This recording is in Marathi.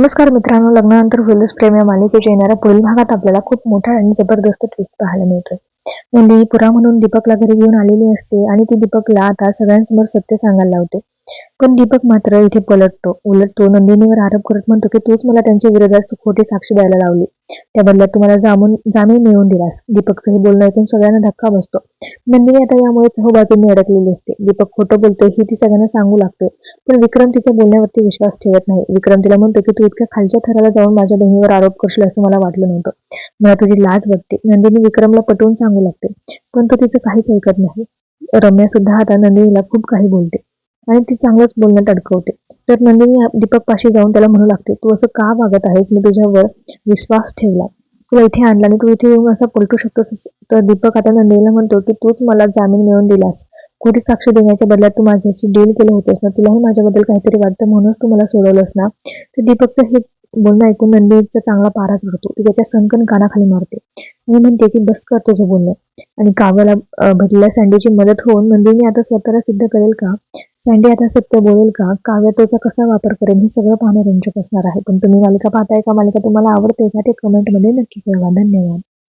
नमस्कार मित्रांनो लग्नानंतर होईलच प्रेम या मालिकेच्या येणाऱ्या पुढील भागात आपल्याला खूप मोठा आणि जबरदस्त ट्विस्ट पाहायला मिळतोय. नंदिनी पुरा म्हणून दीपकला घरी घेऊन आलेली असते आणि ती दीपकला आता सगळ्यांसमोर सत्य सांगायला लावते. पण दीपक मात्र इथे पलटतो. उलट तो नंदिनीवर आरोप करत म्हणतो की तूच मला त्यांच्या विरोधात खोटी साक्ष द्यायला लावली. त्या बदल्यात तुम्हाला जामून जामीन मिळवून दिलास. दीपकचं हे बोलणं ऐकून सगळ्यांना धक्का बसतो. नंदिनी आता यामुळे चहूबाजूंनी अडकलेली असते. दीपक खोटं बोलतोय ही ती सगळ्यांना सांगू लागते पण विक्रम तिच्या बोलण्यावरती विश्वास ठेवत नाही. विक्रम तिला म्हणतो की तू इतक्या खालच्या थराला जाऊन माझ्या बहिणीवर आरोप करशील असं मला वाटलं नव्हतं. मला तुझी लाज वाटते. नंदिनी विक्रमला पटवून सांगू लागते. पण तो तिचं काहीच ऐकत नाही. रम्या सुद्धा आता नंदिनीला खूप काही बोलते. आणि ती चांगलंच बोलण्यात अडकवते. तर नंदिनी दीपक पाशी जाऊन त्याला म्हणू लागते तू असं का वागत आहेस? मी तुझ्यावर विश्वास ठेवला. तुला इथे आणला आणि तू इथे येऊन असा पलटू शकतोस. तर दीपक आता नंदिनीला म्हणतो की तूच मला जामीन मिळवून दिलास. खोटी साक्ष देण्याच्या बदल्यात तू माझ्याशी डील केलं होतेस ना? तुलाही माझ्याबद्दल काहीतरी वाटतं म्हणूनच तू मला सोडवलंस ना? तर दीपकचं हे बोलणं ऐकून नंदिनीचा चांगला पारा चढतो. ती त्याच्या संकन कानाखाली मारते. आणि म्हणते की बस कर तुझं बोलणं. आणि काव्याला भेटलेल्या सँडीची मदत होऊन नंदिनी आता स्वतःला सिद्ध करेल का? सँडी आता सत्य बोलेल का? काव्य त्याचा कसा वापर करेल हे सगळं पाहणं रंजक असणार आहे. पण तुम्ही मालिका पाहताय का? मालिका तुम्हाला आवडते का? ते कमेंटमध्ये नक्की कळवा. धन्यवाद.